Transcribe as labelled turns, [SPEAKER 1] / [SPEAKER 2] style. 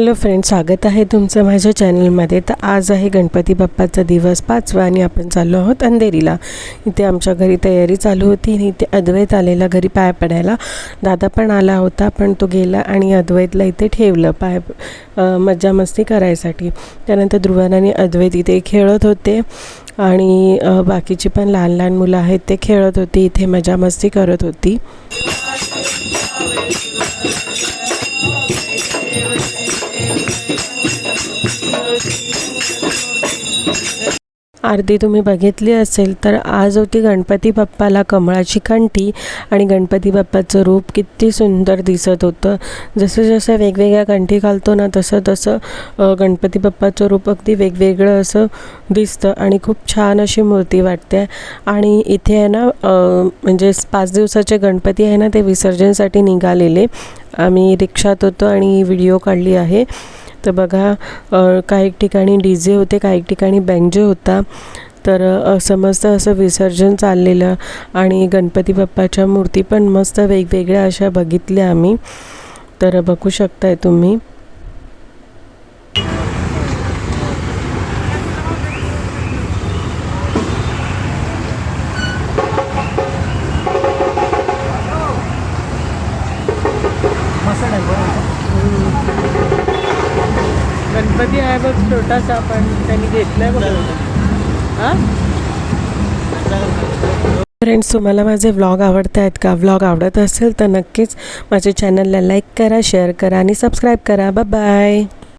[SPEAKER 1] Hello friend स्वागत आहे तुमचं माझ्या चॅनलमध्ये. तर आज आहे गणपती बाप्पाचा दिवस पाचवा आणि आपण चाललो आहोत अंधेरीला. इथे आमच्या घरी तयारी चालू होती आणि इथे अद्वैत आलेला घरी पाय पडायला. दादा पण आला होता पण तो गेला आणि अद्वैतला इथे ठेवलं पाय मज्जा मस्ती करायसाठी. त्यानंतर ध्रुवन आणि अद्वैत इथे खेळत होते आणि बाकीची पण लहान लहान मुलं आहेत ते खेळत होती इथे मजा मस्ती करत होती. आरती तुम्ही बघितली असेल तर आज होती गणपती बाप्पाला कमळाची कंठी आणि गणपती बाप्पाचं रूप किती सुंदर दिसत होतं. जसं जसं वेगवेगळ्या कंठी घालतो ना तसं तसं गणपती बाप्पाचं रूप अगदी वेगवेगळं असं दिसतं आणि खूप छान अशी मूर्ती वाटते. आणि इथे आहे ना म्हणजे पाच दिवसाचे गणपती आहे ना ते विसर्जनसाठी निघालेले. आम्ही रिक्षात होतो आणि व्हिडिओ काढली आहे. तर बघा काही ठिकाणी डी जे होते काही ठिकाणी बँजे होता. तर समजतं असं असं विसर्जन चाललेलं आणि गणपती बाप्पाच्या मूर्ती पण मस्त वेगवेगळ्या अशा बघितल्या आम्ही. तर बघू शकताय तुम्ही. गणपती आहे बघ छोटासा पण त्यांनी घेतलाय बघ. हां? फ्रेंड्स तुम्हाला माझे व्लॉग आवडत आहेत का? व्लॉग आवडत असेल तर नक्कीच माझ्या चॅनलला लाईक करा शेअर करा आणि सबस्क्राईब करा. बाय